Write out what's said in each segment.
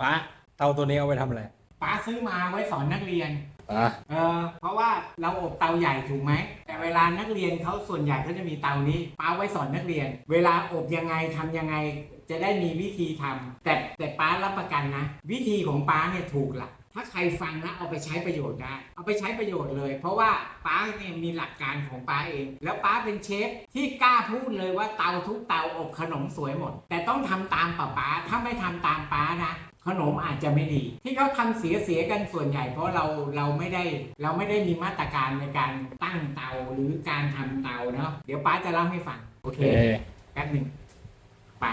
ป้าเตาตัวนี้เอาไว้ทำอะไรป้าซื้อมาไว้สอนนักเรียน อะเออเพราะว่าเราอบเตาใหญ่ถูกไหม แต่เวลานักเรียนเขาส่วนใหญ่เขาจะมีเตานี้ป้าไว้สอนนักเรียน เวลาอบยังไงทำยังไง จะได้มีวิธีทำแต่แต่ป้ารับประกันนะ วิธีของป้าเนี่ยถูกหลักถ้าใครฟังแล้วเอาไปใช้ประโยชน์ได้ เอาไปใช้ประโยชน์เลย เพราะว่าป้าเนี่ยมีหลักการของป้าเอง แล้วป้าเป็นเชฟที่กล้าพูดเลยว่าเตาทุกเตาอบขนมสวยหมด แต่ต้องทำตามป้าป้าถ้าไม่ทำตามป้านะ ขนมอาจจะไม่ดี ที่เขาทำเสียเสียๆกันส่วนใหญ่ เพราะเราเราไม่ได้เราไม่ได้มีมาตรการในการตั้งเตาหรือการทำเตาเนาะเดี๋ยวป้าจะเล่าให้ฟังโอโอเคเคแป๊บหนึ่งไป้า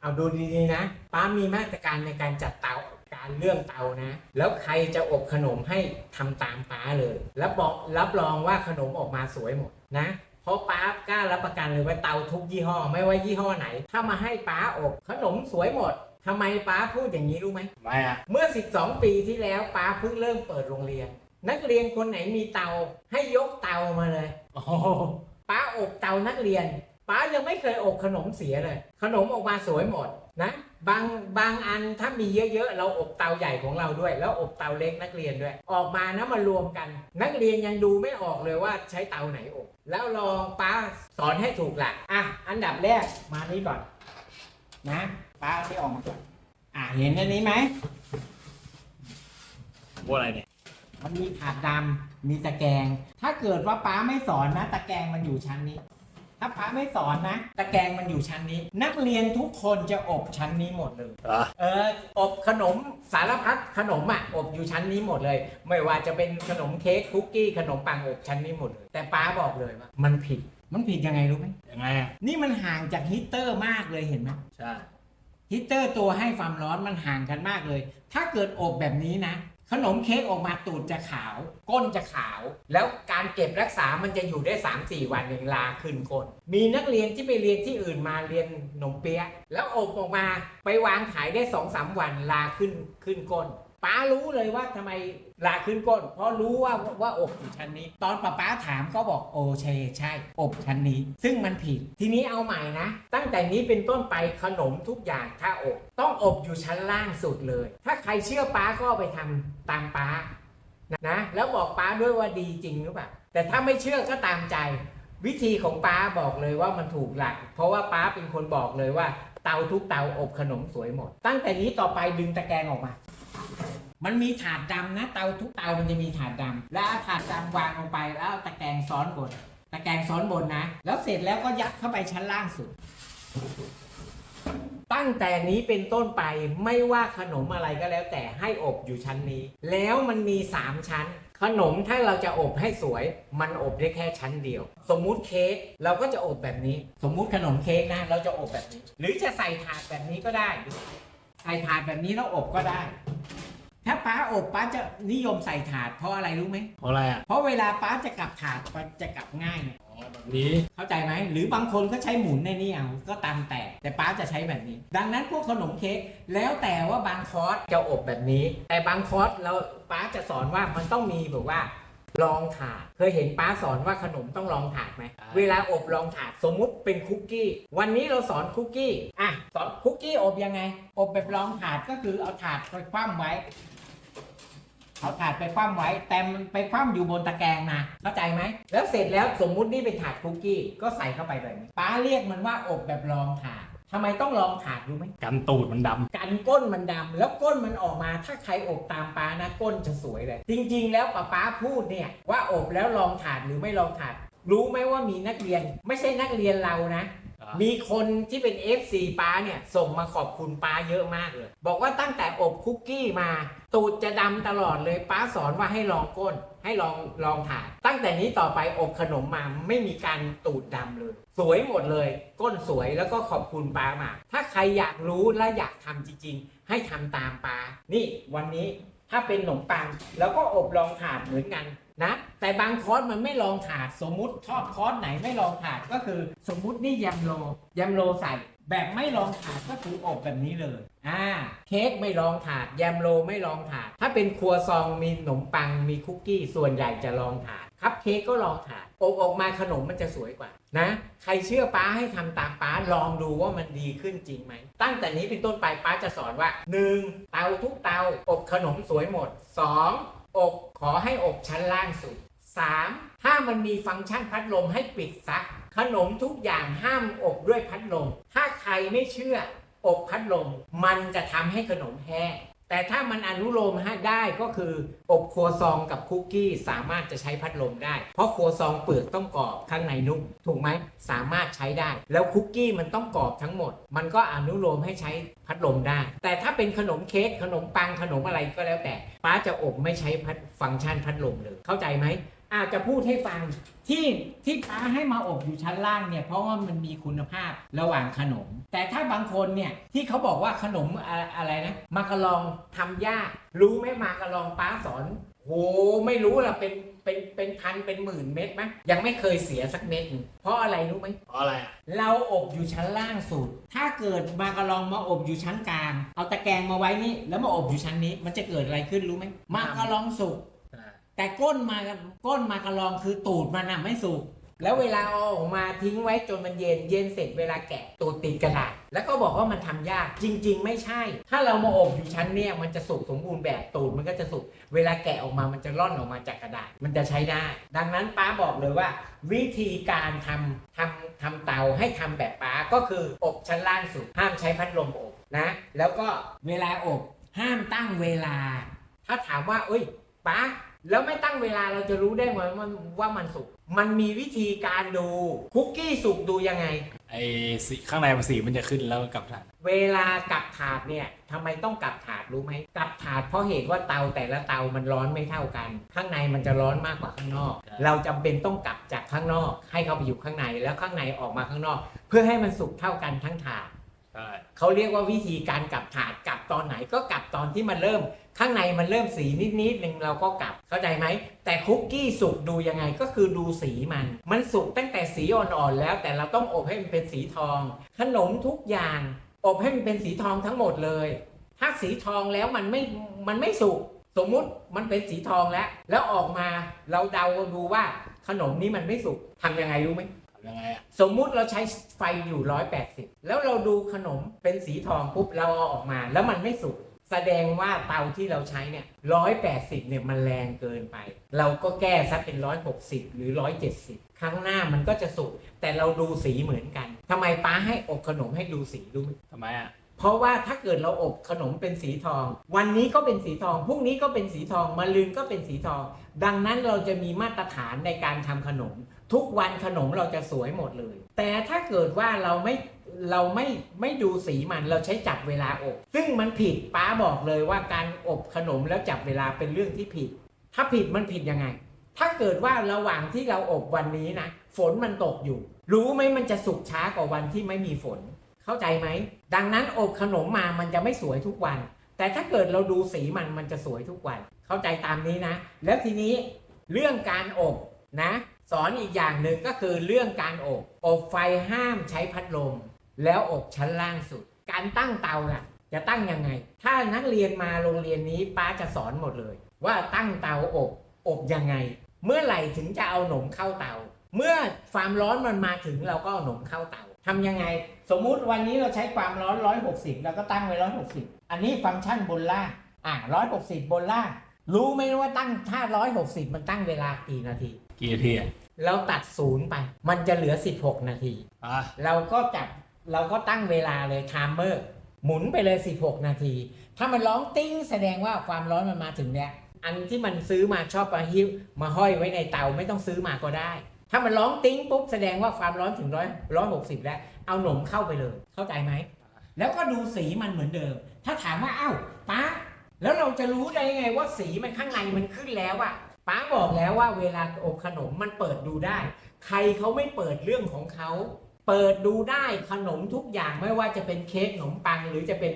เอาดูดีๆนะ ป้ามีมาตรการในการจัดเตาการเรื่องเตานะ แล้วใครจะอบขนมให้ทำตามป้าเลยแล้วบอกรับรองว่าขนมออกมาสวยหมดนะเพราะป้ากล้ารับประกันเลยว่าเตาทุกยี่ห้อ ไม่ว่ายี่ห้อไหน ถ้ามาให้ป้าอบขนมสวยหมด ทำไมป้าพูดอย่างนี้รู้ไหม ไม่อะเมื่อ 12 ปีที่แล้วป้าเพิ่งเริ่มเปิดโรงเรียน นักเรียนคนไหนมีเตา ให้ยกเตามาเลย โอ้โหป้าอบเตานักเรียนป้ายังไม่เคยอบขนมเสียเลย ขนมออกมาสวยหมดนะ บางบางอันถ้ามีเยอะๆ เราอบเตาใหญ่ของเราด้วย แล้วอบเตาเล็กนักเรียนด้วย ออกมานะมารวมกัน นักเรียนยังดูไม่ออกเลยว่าใช้เตาไหนอบ แล้วลองป้าสอนให้ถูกหลักอะอันดับแรกมานี้ก่อนนะ ป้าเอาที่ออกมาก่อนอะเห็นอันนี้ไหมว่าอะไรเนี่ย มันมีถาดดำมีตะแกรงถ้าเกิดว่าป้าไม่สอนนะ ตะแกรงมันอยู่ชั้นนี้ ถ้าป้าไม่สอนนะ ตะแกรงมันอยู่ชั้นนี้ นักเรียนทุกคนจะอบชั้นนี้หมดเลย อะเอออบขนมสารพัดขนมอะอบอยู่ชั้นนี้หมดเลย ไม่ว่าจะเป็นขนมเค้กคุกกี้ขนมปังอบชั้นนี้หมดเลยแต่ป้าบอกเลยว่า มันผิดมันผิดยังไงรู้ไหมยังไงอะนี่มันห่างจากฮีตเตอร์มากเลยเห็นไหมใช่ ฮีเตอร์ตัวให้ความร้อนมันห่างกันมากเลย ถ้าเกิดอบแบบนี้นะ ขนมเค้กออกมาตูดจะขาว ก้นจะขาว แล้วการเก็บรักษามันจะอยู่ได้ 3-4 วันเองลาขึ้นก้นมีนักเรียนที่ไปเรียนที่อื่นมาเรียนขนมเปี๊ยะแล้วอบออกมาไปวางขายได้ 2-3 วันลาขึ้นขึ้นก้นป้ารู้เลยว่าทำไม ลาขึ้นก้น เพราะรู้ว่าว่าอบอยู่ชั้นนี้ ตอนป้าป้าถามก็บอกโอเชใช่ อบชั้นนี้ ซึ่งมันผิด ทีนี้เอาใหม่นะ ตั้งแต่นี้เป็นต้นไปขนมทุกอย่างถ้าอบ ต้องอบอยู่ชั้นล่างสุดเลย ถ้าใครเชื่อป้าก็ไปทำตามป้านะแล้วบอกป้าด้วยว่าดีจริงหรือเปล่าแต่ถ้าไม่เชื่อก็ตามใจ วิธีของป้าบอกเลยว่ามันถูกหลัก เพราะว่าป้าเป็นคนบอกเลยว่าเตาทุกเตาอบขนมสวยหมด ตั้งแต่นี้ต่อไปดึงตะแกรงออกมา มันมีถาดดำนะเตาทุกเตามันจะมีถาดดำแล้วเอาถาดดำวางลงไปแล้วเอาตะแกรงซ้อนบนตะแกรงซ้อนบนนะ แล้วเสร็จแล้วก็ยัดเข้าไปชั้นล่างสุด ตั้งแต่นี้เป็นต้นไปไม่ว่าขนมอะไรก็แล้วแต่ให้อบอยู่ชั้นนี้ แล้วมันมี 3 ชั้น ขนมถ้าเราจะอบให้สวย มันอบได้แค่ชั้นเดียว สมมุติเค้กเราก็จะอบแบบนี้ สมมุติขนมเค้กนะ เราจะอบแบบนี้ หรือจะใส่ถาดแบบนี้ก็ได้ ใส่ถาดแบบนี้แล้วอบก็ได้ ถ้าป้าอบป้าจะนิยมใส่ถาดเพราะอะไรรู้ไหม เพราะอะไรอะเพราะเวลาป้าจะกลับถาดมันจะกลับง่ายไงอ๋อแบบนี้เข้าใจไหม หรือบางคนก็ใช้หมุนในนี่เอา ก็ตามแต่ แต่ป้าจะใช้แบบนี้ ดังนั้นพวกขนมเค้กแล้วแต่ว่าบางคอร์สจะอบแบบนี้ แต่บางคอร์สเราป้าจะสอนว่ามันต้องมีแบบว่า รองถาดเคยเห็นป้าสอนว่าขนมต้องรองถาดไหมเวลาอบรองถาดสมมุติเป็นคุกกี้ วันนี้เราสอนคุกกี้อะสอนคุกกี้อบยังไง อบแบบรองถาดก็คือเอาถาดไปคว่ำไว้ เอาถาดไปคว่ำไว้ แต่มันไปคว่ำอยู่บนตะแกรงนะเข้าใจไหมแล้วเสร็จแล้วสมมุตินี่เป็นถาดคุกกี้ก็ใส่เข้าไปแบบนี้ป้าเรียกมันว่าอบแบบรองถาด ทำไมต้องรองถาดรู้ไหมกันตูดมันดกันก้นมันดำ แล้วก้นมันออกมาถ้าใครอบตามป้านะก้นจะสวยเลย จริง ๆ แล้วป้าป้าพูดเนี่ยว่าอบแล้วรองถาดหรือไม่รองถาด รู้ไหมว่ามีนักเรียน ไม่ใช่นักเรียนเรานะำมีคนที่เป็น FC ป้าเนี่ย ส่งมาขอบคุณป้าเยอะมากเลย บอกว่าตั้งแต่อบคุกกี้มา ตูดจะดำตลอดเลยป้าสอนว่าให้ลองก้น ให้ลองลองถ่าดตั้งแต่นี้ต่อไปอบขนมมาไม่มีการตูดดำเลย สวยหมดเลย ก้นสวยแล้วก็ขอบคุณป้ามากถ้าใครอยากรู้และอยากทำจริง ๆ ให้ทำตามปา นี่วันนี้ถ้าเป็นขนมปังแล้วก็อบลองถาดเหมือนกันนะแต่บางคอร์สมันไม่ลองถาดสมมุติชอบคอร์สไหนไม่ลองถาดก็คือ สมมุตินี่ยำโลยำโลใส่ แบบไม่ลองถาดก็คืออบแบบนี้เลย อ่า เค้กไม่ลองถาดยำโลไม่ลองถาด ถ้าเป็นครัวซองมีขนมปัง มีคุกกี้ ส่วนใหญ่จะลองถาด คัพเค้กก็ลองถาด อบออกมาขนมมันจะสวยกว่า นะ ใครเชื่อป้าให้ทำตามป้า ลองดูว่ามันดีขึ้นจริงไหม ตั้งแต่นี้เป็นต้นไปป้าจะสอนว่า 1. เตาทุกเตา อบขนมสวยหมด 2. อบขอให้อบชั้นล่างสุด 3. ถ้ามันมีฟังก์ชันพัดลมให้ปิดซัก ขนมทุกอย่างห้ามอบด้วยพัดลม ถ้าใครไม่เชื่ออบพัดลม มันจะทำให้ขนมแห้งแต่ถ้ามันอนุโลมให้ได้ก็คือ อบครัวซองกับคุกกี้สามารถจะใช้พัดลมได้ เพราะครัวซองเปลือกต้องกรอบข้างในนุ่มถูกไหมสามารถใช้ได้ แล้วคุกกี้มันต้องกรอบทั้งหมด มันก็อนุโลมให้ใช้พัดลมได้ แต่ถ้าเป็นขนมเค้กขนมปังขนมอะไรก็แล้วแต่ ป้าจะอบไม่ใช้ฟังก์ชันพัดลมเลยเข้าใจไหม อาจจะพูดให้ฟังที่ที่ป้าให้มาอบอยู่ชั้นล่างเนี่ยเพราะว่ามันมีคุณภาพระหว่างขนม แต่ถ้าบางคนเนี่ยที่เขาบอกว่าขนมอะอะไรนะมาการองทำยาก รู้ไหมมาการองป้าสอนโหไม่รู้ละเป็นเป็นเป็นพันเป็นหมื่นเม็ดไหมยังไม่เคยเสียสักเม็ดหนึ่งเพราะอะไรรู้ไหมเพราะอะไรอะเราอบอยู่ชั้นล่างสุด ถ้าเกิดมาการองมาอบอยู่ชั้นกลาง เอาตะแกรงมาไว้นี่แล้วมาอบอยู่ชั้นนี้ มันจะเกิดอะไรขึ้นรู้ไหมมาการองสุก แต่ก้นมาก้นมากระลองคือตูดมันน่ะไม่สุกแล้วเวลาเอาออกมาทิ้งไว้จนมันเย็นเย็นเสร็จเวลาแกะตูดติดกระดาษแล้วก็บอกว่ามันทำยากจริง ๆ ไม่ใช่ ถ้าเรามาอบอยู่ชั้นเนี่ยมันจะสุกสมบูรณ์แบบตูดมันก็จะสุกเวลาแกะออกมามันจะร่อนออกมาจากกระดาษมันจะใช้ได้ ดังนั้นป้าบอกเลยว่า วิธีการทำทำทำเตาให้ทำแบบป้าก็คืออบชั้นล่างสุดห้ามใช้พัดลมอบนะแล้วก็เวลาอบห้ามตั้งเวลา ถ้าถามว่าเอ้ยป้า แล้วไม่ตั้งเวลาเราจะรู้ได้ไหมว่ามันว่ามันสุก มันมีวิธีการดูคุกกี้สุกดูยังไง ไอ้สีข้างในมันสีมันจะขึ้นแล้วก็กลับฐานเวลากลับถาดเนี่ยทำไมต้องกลับถาดรู้ไหมกลับถาดเพราะเหตุว่าเตาแต่ละเตามันร้อนไม่เท่ากัน ข้างในมันจะร้อนมากกว่าข้างนอก เราจำเป็นต้องกลับจากข้างนอก ให้เขาไปอยู่ข้างในแล้วข้างในออกมาข้างนอก เพื่อให้มันสุกเท่ากันทั้งถาด ใช่เขาเรียกว่าวิธีการกลับถาดกลับตอนไหนก็กลับตอนที่มันเริ่ม ข้างในมันเริ่มสีนิดนิดๆนึงเราก็กลับเข้าใจไหม แต่คุกกี้สุกดูยังไงก็คือดูสีมัน มันสุกตั้งแต่สีอ่อนๆแล้ว แต่เราต้องอบให้มันเป็นสีทอง ขนมทุกอย่าง อบให้มันเป็นสีทองทั้งหมดเลย ถ้าสีทองแล้วมันไม่มันไม่สุกสมมุติมันเป็นสีทองแล้ว แล้วออกมาเราเดาดูว่าขนมนี้มันไม่สุกทำยังไงรู้ไหม ยังไงอะสมมุติเราใช้ไฟอยู่ 180 แล้วเราดูขนมเป็นสีทองปุ๊บเราเอาออกมา แล้วมันไม่สุกแสดงว่าเตาที่เราใช้เนี่ย 180 เนี่ยมันแรงเกินไป เราก็แก้ซะเป็น 160 หรือ 170 ครั้งหน้ามันก็จะสุกแต่เราดูสีเหมือนกันทำไมป้าให้อบขนมให้ดูสีรู้ไหมทำไมอะ เพราะว่าถ้าเกิดเราอบขนมเป็นสีทอง วันนี้ก็เป็นสีทองพรุ่งนี้ก็เป็นสีทองมะรืนก็เป็นสีทอง ดังนั้นเราจะมีมาตรฐานในการทำขนม ทุกวันขนมเราจะสวยหมดเลย แต่ถ้าเกิดว่าเราไม่เราไม่ไม่ดูสีมันเราใช้จับเวลาอบ ซึ่งมันผิดป้าบอกเลยว่าการอบขนมแล้วจับเวลาเป็นเรื่องที่ผิด ถ้าผิดมันผิดยังไง ถ้าเกิดว่าระหว่างที่เราอบวันนี้นะฝนมันตกอยู่ รู้ไหมมันจะสุกช้ากว่าวันที่ไม่มีฝน เข้าใจไหม ดังนั้นอบขนมมามันจะไม่สวยทุกวัน แต่ถ้าเกิดเราดูสีมันมันจะสวยทุกวัน เข้าใจตามนี้นะ แล้วทีนี้เรื่องการอบนะ สอนอีกอย่างหนึ่งก็คือเรื่องการอบ อบไฟห้ามใช้พัดลม แล้วอบชั้นล่างสุด การตั้งเตาล่ะ จะตั้งยังไง ถ้านักเรียนมาโรงเรียนนี้ป้าจะสอนหมดเลย ว่าตั้งเตาอบ อบยังไง เมื่อไหร่ถึงจะเอาหนมเข้าเตา เมื่อความร้อนมันมาถึงเราก็เอาหนมเข้าเตา ทำยังไง สมมุติวันนี้เราใช้ความร้อน 160 แล้วก็ตั้งไว้ 160 อันนี้ฟังก์ชันบนล่าง อะ 160 บนล่าง รู้ไหมว่าตั้งถ้า 160 มันตั้งเวลากี่นาที กี่นาทีอะเราตัดศูนย์ไป มันจะเหลือ 16 นาที อะเราก็จับเราก็ตั้งเวลาเลยไทม์เมอร์ หมุนไปเลย 16 นาที ถ้ามันร้องติ้งแสดงว่าความร้อนมันมาถึงเนี้ยอันที่มันซื้อมาชอบมาหิ้วมาห้อยไว้ในเตาไม่ต้องซื้อมาก็ได้ ถ้ามันร้องติ้งปุ๊บแสดงว่าความร้อนถึงร้อยร้อยหกสิบแล้ว เอาหนมเข้าไปเลย เข้าใจไหม แล้วก็ดูสีมันเหมือนเดิม ถ้าถามว่าเอ้าป้า แล้วเราจะรู้ได้ไงว่าสีมันข้างในมันขึ้นแล้วอะป้าบอกแล้วว่าเวลาอบขนมมันเปิดดูได้ ใครเขาไม่เปิดเรื่องของเขา เปิดดูได้ขนมทุกอย่างไม่ว่าจะเป็นเค้กขนมปังหรือจะเป็น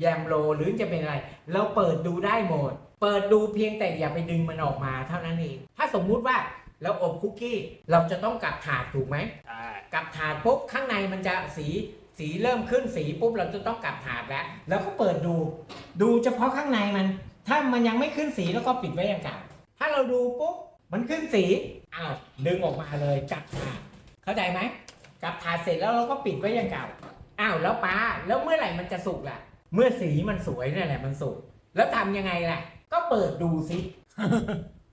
แยมโรหรือจะเป็นอะไร เราเปิดดูได้หมด เปิดดูเพียงแต่อย่าไปดึงมันออกมาเท่านั้นเอง ถ้าสมมุติว่า เราอบคุกกี้ เราจะต้องกลับถาดถูกไหมใช่กลับถาดปุ๊บข้างในมันจะสีสีเริ่มขึ้นสีปุ๊บเราจะต้องกลับถาดแล้ว แล้วก็เปิดดู ดูเฉพาะข้างในมัน ถ้ามันยังไม่ขึ้นสีแล้วก็ปิดไว้อย่างเก่าถ้าเราดูปุ๊บมันขึ้นสีอ้าวดึงออกมาเลยจับถาดเข้าใจไหมจับถาดเสร็จแล้วเราก็ปิดไว้อย่างเก่าอ้าวแล้วป้าแล้วเมื่อไหร่มันจะสุกล่ะ เมื่อสีมันสวยนั่นแหละมันสุกแล้วทำยังไงล่ะ ก็เปิดดูสิ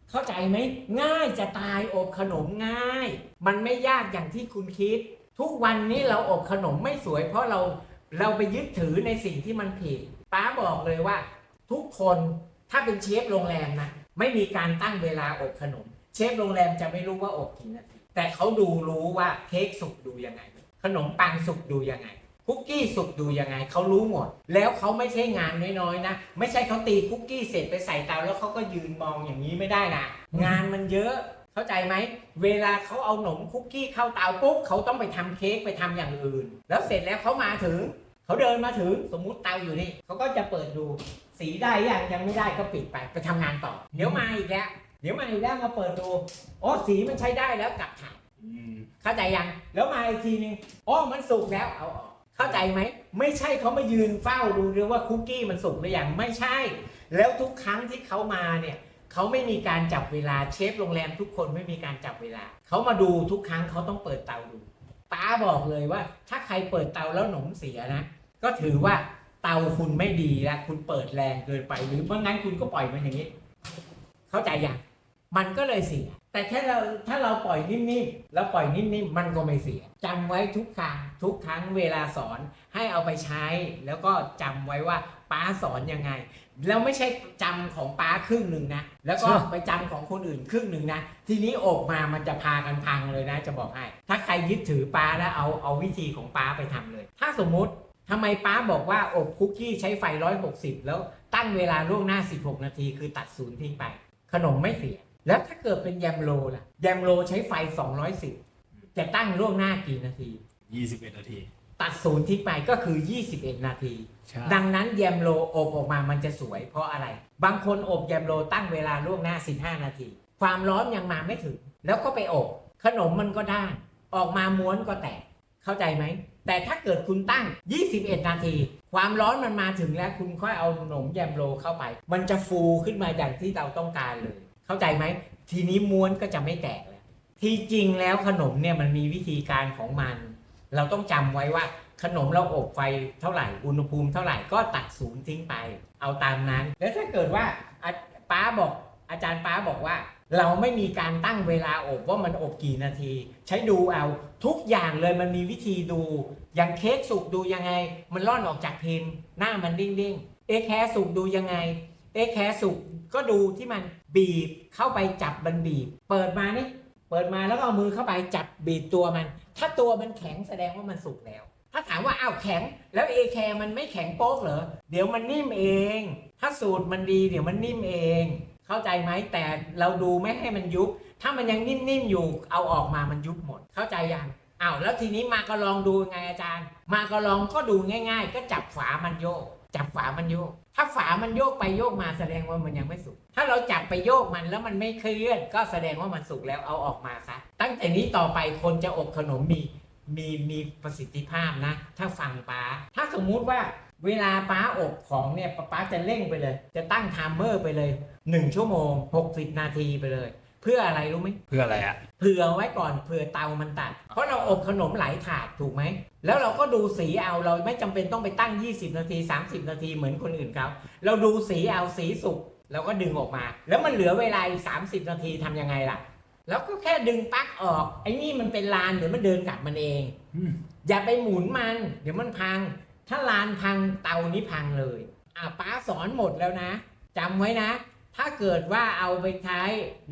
เข้าใจไหมง่ายจะตายอบขนมง่าย มันไม่ยากอย่างที่คุณคิด ทุกวันนี้เราอบขนมไม่สวย เพราะเราเราไปยึดถือในสิ่งที่มันผิดป้าบอกเลยว่า ทุกคนถ้าเป็นเชฟโรงแรมนะไม่มีการตั้งเวลาอบขนม เชฟโรงแรมจะไม่รู้ว่าอบกี่นาทีแต่เขาดูรู้ว่าเค้กสุกดูยังไง ขนมปังสุกดูยังไง คุกกี้สุกดูยังไงเขารู้หมด แล้วเขาไม่ใช่งานน้อยๆนะ ไม่ใช่เขาตีคุกกี้เสร็จไปใส่เตาแล้วเขาก็ยืนมองอย่างนี้ไม่ได้นะงานมันเยอะเข้าใจไหม เวลาเขาเอาหนมคุกกี้เข้าเตาปุ๊บเขาต้องไปทำเค้กไปทำอย่างอื่น แล้วเสร็จแล้วเขามาถึงเขาเดินมาถึงสมมุติเตาอยู่นี่เขาก็จะเปิดดูสีได้ยังยังไม่ได้ก็ปิดไปไปทำงานต่อ เดี๋ยวมาอีกแล้วเดี๋ยวมาอีกแล้วมาเปิดดูโอ้สีมันใช้ได้แล้วกลับถ่ายอืมเข้าใจยังแล้วมาอีกทีนึงอ๋อมันสุกแล้วเอาออก เข้าใจไหม ไม่ใช่เขามายืนเฝ้าดูด้วยว่าคุกกี้มันสุกหรือยังไม่ใช่ แล้วทุกครั้งที่เขามาเนี่ยเขาไม่มีการจับเวลาเชฟโรงแรมทุกคนไม่มีการจับเวลาเขามาดูทุกครั้งเขาต้องเปิดเตาดูป้าบอกเลยว่า ถ้าใครเปิดเตาแล้วหนมเสียนะ ก็ถือว่าเตาคุณไม่ดีแล้วคุณเปิดแรงเกินไปหรือเมื่องั้นคุณก็ปล่อยมันอย่างนี้ เข้าใจยัง มันก็เลยเสีย แต่แค่เราถ้าเราปล่อยนิ่มๆแล้วปล่อยนิ่มๆมันก็ไม่เสียจำไว้ทุกครั้งทุกครั้งเวลาสอนให้เอาไปใช้ แล้วก็จำไว้ว่าป้าสอนยังไง แล้วไม่ใช่จำของป้าครึ่งหนึ่งนะ แล้วก็ไปจำของคนอื่นครึ่งหนึ่งนะ ทีนี้ออกมามันจะพากันพังเลยนะ จะบอกให้ ถ้าใครยึดถือป้าแล้วเอาเอาวิธีของป้าไปทำเลย ถ้าสมมุติทำไมป้าบอกว่าอบคุกกี้ใช้ไฟ 160 แล้วตั้งเวลาล่วงหน้า 16 นาที คือตัดศูนย์ทิ้งไป ขนมไม่เสีย แล้วถ้าเกิดเป็นแยมโลล่ะ แยมโลใช้ไฟ 210 จะตั้งล่วงหน้ากี่นาทียี่สิบเอ็ดนาที ตัดศูนย์ทิ้งไปก็คือ 21 นาที ใช่ ดังนั้นแยมโลอบออกมามันจะสวยเพราะอะไร บางคนอบแยมโลตั้งเวลาล่วงหน้า 15 นาที ความร้อนยังมาไม่ถึง แล้วก็ไปอบ ขนมมันก็ด้านออกมาม้วนก็แตก เข้าใจไหม แต่ถ้าเกิดคุณตั้ง 21 นาที ความร้อนมันมาถึงแล้วคุณค่อยเอาขนมแยมโลเข้าไป มันจะฟูขึ้นมาอย่างที่เราต้องการเลย เข้าใจไหม ทีนี้ม้วนก็จะไม่แตกแล้ว ที่จริงแล้วขนมเนี่ยมันมีวิธีการของมัน เราต้องจำไว้ว่าขนมเราอบไฟเท่าไหร่ อุณหภูมิเท่าไหร่ก็ตัดศูนย์ทิ้งไป เอาตามนั้น แล้วถ้าเกิดว่าป้าบอกอาจารย์ป้าบอกว่า เราไม่มีการตั้งเวลาอบว่ามันอบกี่นาที ใช้ดูเอาทุกอย่างเลยมันมีวิธีดูอย่างเค้กสุกดูยังไง มันร่อนออกจากพิมพ์ หน้ามันดิ้งดิ้งเอแคสุกดูยังไง เอะแคร์สุกก็ดูที่มันบีบเข้าไปจับมันบีบ เปิดมานี่เปิดมาแล้วก็เอามือเข้าไปจับบีบตัวมัน ถ้าตัวมันแข็งแสดงว่ามันสุกแล้ว ถ้าถามว่าอ้าวแข็ง แล้วเอแคร์มันไม่แข็งโป๊กเหรอเดี๋ยวมันนิ่มเอง ถ้าสูตรมันดีเดี๋ยวมันนิ่มเอง เข้าใจไหมแต่เราดูไม่ให้มันยุบ ถ้ามันยังนิ่มๆอยู่เอาออกมามันยุบหมด เข้าใจยังอ้าวแล้วทีนี้มาก็ลองดูไงอาจารย์ มาก็ลองก็ดูง่าย ๆ ก็จับฝามันโยกจับฝามันโยก ถ้าฝามันโยกไปโยกมาแสดงว่ามันยังไม่สุก ถ้าเราจับไปโยกมันแล้วมันไม่เคลื่อน ก็แสดงว่ามันสุกแล้วเอาออกมาซะ ตั้งแต่นี้ต่อไปคนจะอบขนมมีมีมีประสิทธิภาพนะ ถ้าฟังป้า ถ้าสมมุติว่าเวลาป้าอบของเนี่ยป้าจะเร่งไปเลย จะตั้งไทม์เมอร์ไปเลย 1 ชั่วโมง 60 นาทีไปเลย เพื่ออะไรรู้ไหมเพื่ออะไรอะ เผื่อไว้ก่อนเผื่อเตามันตัด เพราะเราอบขนมหลายถาดถูกไหม แล้วเราก็ดูสีเอาเราไม่จำเป็นต้องไปตั้ง 20 นาที 30 นาทีเหมือนคนอื่นเขาเราดูสีเอาสีสุกเราก็ดึงออกมา แล้วมันเหลือเวลาอีก30 นาทีทำยังไงล่ะ แล้วก็แค่ดึงปลั๊กออก ไอ้นี่มันเป็นลานเดี๋ยวมันเดินกลับมันเอง อืม อย่าไปหมุนมัน เดี๋ยวมันพัง ถ้าลานพังเตานี้พังเลย อะป้าสอนหมดแล้วนะจำไว้นะ ถ้าเกิดว่าเอาไปใช้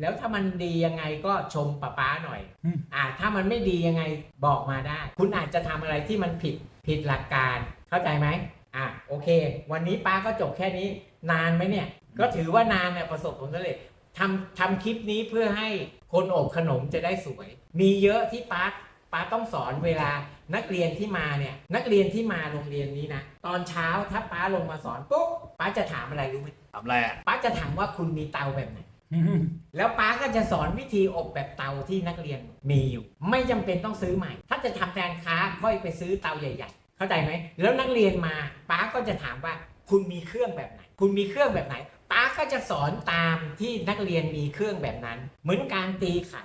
แล้วถ้ามันดียังไงก็ชมป้าป้าหน่อย อืม อะถ้ามันไม่ดียังไงบอกมาได้ คุณอาจจะทำอะไรที่มันผิดผิดหลักการ เข้าใจไหมอะโอเค วันนี้ป้าก็จบแค่นี้ นานไหมเนี่ย ก็ถือว่านานเนี่ยประสบผลสำเร็จทำทำคลิปนี้เพื่อให้คนอบขนมจะได้สวย มีเยอะที่ป้าป้าต้องสอนเวลานักเรียนที่มาเนี่ย นักเรียนที่มาโรงเรียนนี้นะตอนเช้าถ้าป้าลงมาสอนปุ๊บป้าจะถามอะไรรู้ไหม ทำอะไรอะป้าจะถามว่าคุณมีเตาแบบไหนอืมแล้วป้าก็จะสอนวิธีอบแบบเตาที่นักเรียนมีอยู่ ไม่จำเป็นต้องซื้อใหม่ ถ้าจะทำการค้าค่อยไปซื้อเตาใหญ่ ๆ เข้าใจไหม แล้วนักเรียนมาป้าก็จะถามว่าคุณมีเครื่องแบบไหน คุณมีเครื่องแบบไหนป้าก็จะสอนตามที่นักเรียนมีเครื่องแบบนั้น เหมือนการตีไข่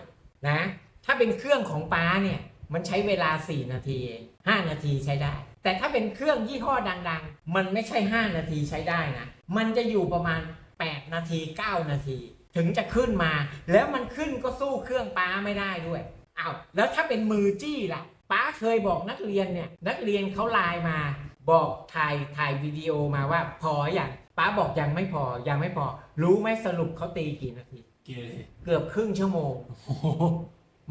นะ ถ้าเป็นเครื่องของป้าเนี่ยมันใช้เวลา 4 นาทีเอง5นาทีใช้ได้ แต่ถ้าเป็นเครื่องยี่ห้อดังๆ มันไม่ใช่ 5 นาทีใช้ได้นะ มันจะอยู่ประมาณ 8 นาที 9 นาที ถึงจะขึ้นมา แล้วมันขึ้นก็สู้เครื่องป้าไม่ได้ด้วยอ้าวแล้วถ้าเป็นมือจี้ล่ะ ป้าเคยบอกนักเรียนเนี่ยนักเรียนเขาไลน์มา บอกถ่ายถ่ายวิดีโอมาว่าพออย่างป้าบอกยังไม่พอยังไม่พอ รู้ไหมสรุปเขาตีกี่นาทีเกลียดเลยเกือบครึ่งชั่วโมงโอ้โห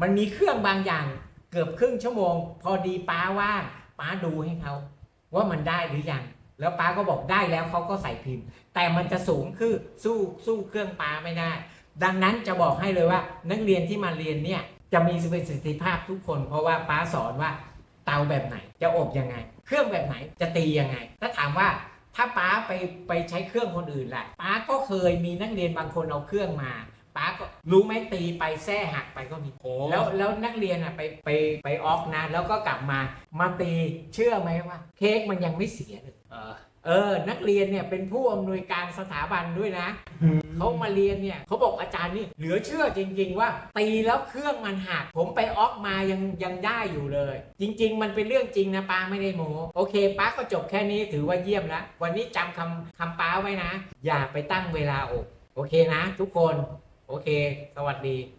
มันมีเครื่องบางอย่าง เกือบครึ่งชั่วโมง พอดีป้าว่าง ป้าดูให้เขาว่ามันได้หรือยังแล้วป้าก็บอกได้แล้วเขาก็ใส่พิมพ์ แต่มันจะสูงคือสู้สู้เครื่องป้าไม่ได้ ดังนั้นจะบอกให้เลยว่านักเรียนที่มาเรียนเนี่ยจะมีประสิทธิภาพทุกคน เพราะว่าป้าสอนว่าเตาแบบไหนจะอบยังไง เครื่องแบบไหนจะตียังไง ถ้าถามว่าถ้าป้าไปไปใช้เครื่องคนอื่นล่ะป้าก็เคยมีนักเรียนบางคนเอาเครื่องมา ป้าก็รู้ไหมตีไปแส้หักไปก็มีโอ้แล้วแล้วนักเรียนอะไปไปไปออกนะ แล้วก็กลับมามาตีเชื่อไหมว่า เค้กมันยังไม่เสียเลยเออเออ นักเรียนเนี่ยเป็นผู้อำนวยการสถาบันด้วยนะ เขามาเรียนเนี่ยเขาบอกอาจารย์นี่เหลือเชื่อจริง ๆ ว่า ตีแล้วเครื่องมันหัก ผมไปออกมายังยังได้อยู่เลย จริง ๆ มันเป็นเรื่องจริงนะป้าไม่ได้โมโอเคป้าก็จบแค่นี้ถือว่าเยี่ยมแล้ววันนี้จำคำคำป้าไว้นะ อย่าไปตั้งเวลาอบโอเคนะ ทุกคน โอเค สวัสดี